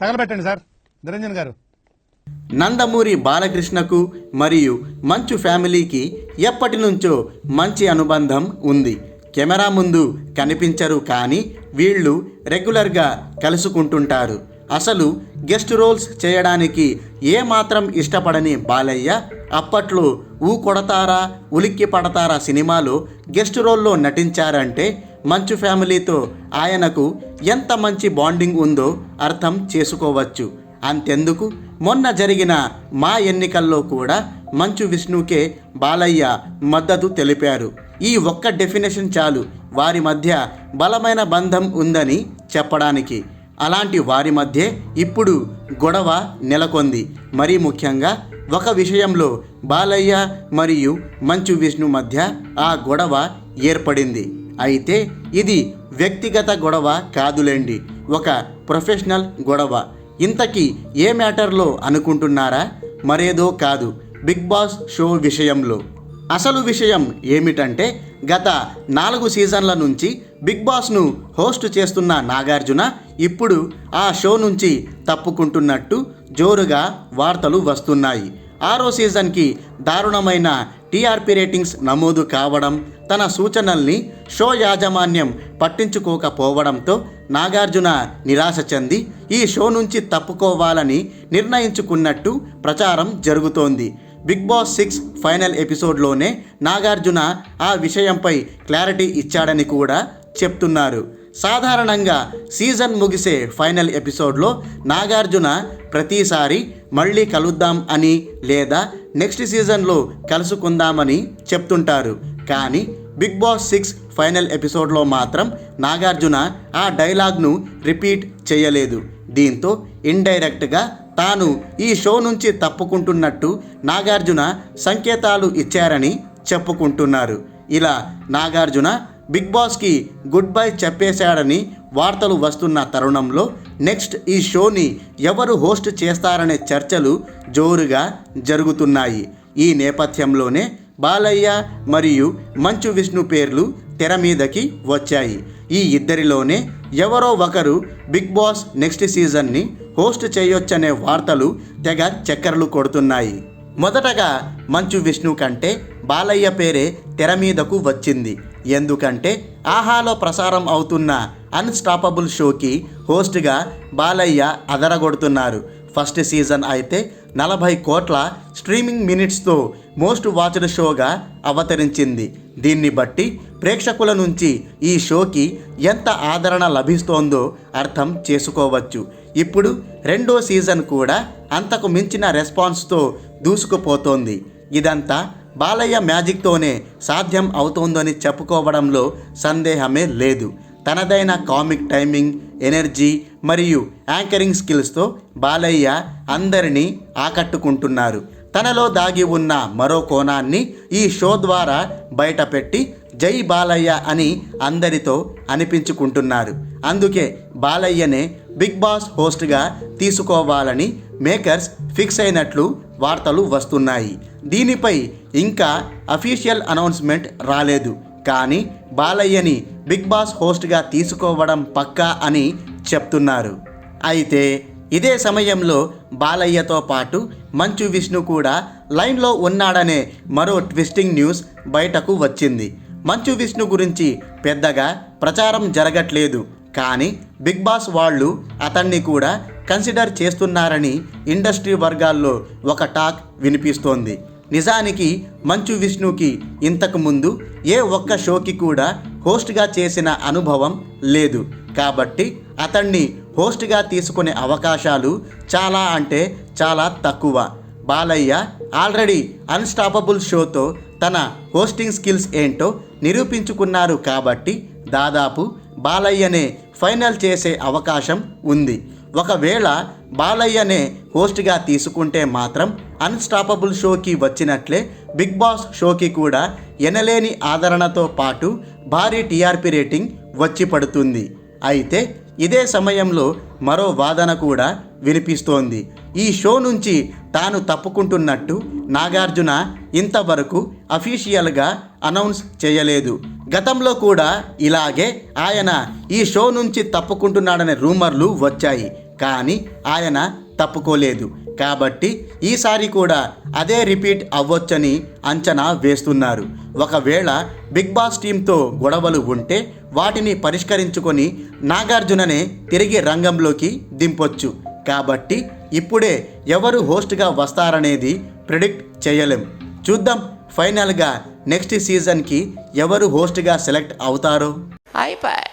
తగలబెట్టండి sir. Niranjan గారు. నందమూరి బాలకృష్ణకు మరియు మంచు ఫ్యామిలీకి ఎప్పటి నుంచో మంచి అనుబంధం ఉంది. కెమెరా ముందు కనిపించరు కానీ వీళ్ళు రెగ్యులర్గా కలుసుకుంటుంటారు. అసలు గెస్ట్ రోల్స్ చేయడానికి ఏమాత్రం ఇష్టపడని బాలయ్య అప్పట్లో ఊ కొడతారా ఉలిక్కి పడతారా సినిమాలో గెస్ట్ రోల్లో నటించారంటే మంచు ఫ్యామిలీతో ఆయనకు ఎంత మంచి బాండింగ్ ఉందో అర్థం చేసుకోవచ్చు. అంతెందుకు? మొన్న జరిగిన మా ఎన్నికల్లో కూడా మంచు విష్ణుకే బాలయ్య మద్దతు తెలిపారు. ఈ ఒక్క డెఫినేషన్ చాలు. వారి మధ్య బలమైన బంధం ఉందని చెప్పడానికి. అలాంటి వారి మధ్య ఇప్పుడు గొడవ నెలకొంది. మరీ ముఖ్యంగా ఒక విషయంలో బాలయ్య మరియు మంచు విష్ణు మధ్య ఆ గొడవ ఏర్పడింది. అయితే ఇది వ్యక్తిగత గొడవ కాదులేండి ఒక ప్రొఫెషనల్ గొడవ. ఇంతకీ ఏ మ్యాటర్లో అనుకుంటున్నారా? మరేదో కాదు బిగ్ బాస్ షో విషయంలో. అసలు విషయం ఏమిటంటే గత నాలుగు సీజన్ల నుంచి బిగ్ బాస్ను హోస్ట్ చేస్తున్న నాగార్జున ఇప్పుడు ఆ షో నుంచి తప్పుకుంటున్నట్టు జోరుగా వార్తలు వస్తున్నాయి. ఆరో సీజన్కి దారుణమైన టీఆర్పీ రేటింగ్స్ నమోదు కావడం తన సూచనల్ని షో యాజమాన్యం పట్టించుకోకపోవడంతో నాగార్జున నిరాశ చెంది ఈ షో నుంచి తప్పుకోవాలని నిర్ణయించుకున్నట్టు ప్రచారం జరుగుతోంది. బిగ్ బాస్ సిక్స్ ఫైనల్ ఎపిసోడ్లోనే నాగార్జున ఆ విషయంపై క్లారిటీ ఇచ్చాడని కూడా చెప్తున్నారు. సాధారణంగా సీజన్ ముగిసే ఫైనల్ ఎపిసోడ్లో నాగార్జున ప్రతిసారి మళ్ళీ కలుద్దాం అని లేదా నెక్స్ట్ సీజన్లో కలుసుకుందామని చెప్తుంటారు. కానీ బిగ్ బాస్ సిక్స్ ఫైనల్ ఎపిసోడ్లో మాత్రం నాగార్జున ఆ డైలాగ్ను రిపీట్ చేయలేదు. దీంతో ఇండైరెక్ట్గా తాను ఈ షో నుంచి తప్పుకుంటున్నట్టు నాగార్జున సంకేతాలు ఇచ్చారని చెప్పుకుంటున్నారు. ఇలా నాగార్జున బిగ్ బాస్కి గుడ్ బై చెప్పేశాడని వార్తలు వస్తున్న తరుణంలో నెక్స్ట్ ఈ షోని ఎవరు హోస్ట్ చేస్తారనే చర్చలు జోరుగా జరుగుతున్నాయి. ఈ నేపథ్యంలోనే బాలయ్య మరియు మంచు విష్ణు పేర్లు తెర మీదకి వచ్చాయి. ఈ ఇద్దరిలోనే ఎవరో ఒకరు బిగ్ బాస్ నెక్స్ట్ సీజన్ని హోస్ట్ చేయొచ్చనే వార్తలు తెగ చక్కర్లు కొడుతున్నాయి. మొదటగా మంచు విష్ణు కంటే బాలయ్య పేరే తెర మీదకు వచ్చింది. ఎందుకంటే ఆహాలో ప్రసారం అవుతున్న అన్స్టాపబుల్ షోకి హోస్ట్గా బాలయ్య అదరగొడుతున్నారు. ఫస్ట్ సీజన్ అయితే నలభై కోట్ల స్ట్రీమింగ్ మినిట్స్తో మోస్ట్ వాచ్డ్ షోగా అవతరించింది. దీన్ని బట్టి ప్రేక్షకుల నుంచి ఈ షోకి ఎంత ఆదరణ లభిస్తోందో అర్థం చేసుకోవచ్చు. ఇప్పుడు రెండో సీజన్ కూడా అంతకు మించిన రెస్పాన్స్తో దూసుకుపోతోంది. ఇదంతా బాలయ్య మ్యాజిక్తోనే సాధ్యం అవుతోందని చెప్పుకోవడంలో సందేహమే లేదు. తనదైన కామిక్ టైమింగ్ ఎనర్జీ మరియు యాంకరింగ్ స్కిల్స్తో బాలయ్య అందరినీ ఆకట్టుకుంటున్నారు. తనలో దాగి ఉన్న మరో కోణాన్ని ఈ షో ద్వారా బయటపెట్టి జై బాలయ్య అని అందరితో అనిపించుకుంటున్నారు. అందుకే బాలయ్యనే బిగ్ బాస్ హోస్ట్గా తీసుకోవాలని మేకర్స్ ఫిక్స్ అయినట్లు వార్తలు వస్తున్నాయి. దీనిపై ఇంకా అఫీషియల్ అనౌన్స్మెంట్ రాలేదు. కానీ బాలయ్యని బిగ్ బాస్ హోస్ట్గా తీసుకోవడం పక్కా అని చెప్తున్నారు. అయితే ఇదే సమయంలో బాలయ్యతో పాటు మంచు విష్ణు కూడా లైన్లో ఉన్నాడనే మరో ట్విస్టింగ్ న్యూస్ బయటకు వచ్చింది. మంచు విష్ణు గురించి పెద్దగా ప్రచారం జరగట్లేదు. కానీ బిగ్ బాస్ వాళ్ళు అతన్ని కూడా కన్సిడర్ చేస్తున్నారని ఇండస్ట్రీ వర్గాల్లో ఒక టాక్ వినిపిస్తోంది. నిజానికి మంచు విష్ణుకి ఇంతకుముందు ఏ ఒక్క షోకి కూడా హోస్ట్గా చేసిన అనుభవం లేదు. కాబట్టి అతన్ని హోస్ట్గా తీసుకునే అవకాశాలు చాలా అంటే చాలా తక్కువ. బాలయ్య ఆల్రెడీ అన్స్టాపబుల్ షోతో తన హోస్టింగ్ స్కిల్స్ ఏంటో నిరూపించుకున్నారు కాబట్టి దాదాపు బాలయ్యనే ఫైనల్ చేసే అవకాశం ఉంది. ఒకవేళ బాలయ్యనే హోస్ట్గా తీసుకుంటే మాత్రం అన్స్టాపబుల్ షోకి వచ్చినట్లే బిగ్ బాస్ షోకి కూడా ఎనలేని ఆదరణతో పాటు భారీ టీఆర్పీ రేటింగ్ వచ్చి పడుతుంది. అయితే ఇదే సమయంలో మరో వాదన కూడా వినిపిస్తోంది. ఈ షో నుంచి తాను తప్పుకుంటున్నట్టు నాగార్జున ఇంతవరకు అఫీషియల్గా అనౌన్స్ చేయలేదు. గతంలో కూడా ఇలాగే ఆయన ఈ షో నుంచి తప్పుకుంటున్నాడనే రూమర్లు వచ్చాయి. కానీ ఆయన తప్పుకోలేదు. కాబట్టి ఈసారి కూడా అదే రిపీట్ అవ్వొచ్చని అంచనా వేస్తున్నారు. ఒకవేళ బిగ్ బాస్ టీంతో గొడవలు ఉంటే వాటిని పరిష్కరించుకొని నాగార్జుననే తిరిగి రంగంలోకి దింపొచ్చు. కాబట్టి ఇప్పుడే ఎవరు హోస్ట్గా వస్తారనేది ప్రిడిక్ట్ చేయలేం. చూద్దాం ఫైనల్గా నెక్స్ట్ సీజన్కి ఎవరు హోస్ట్గా సెలెక్ట్ అవుతారో. అయిపోయి.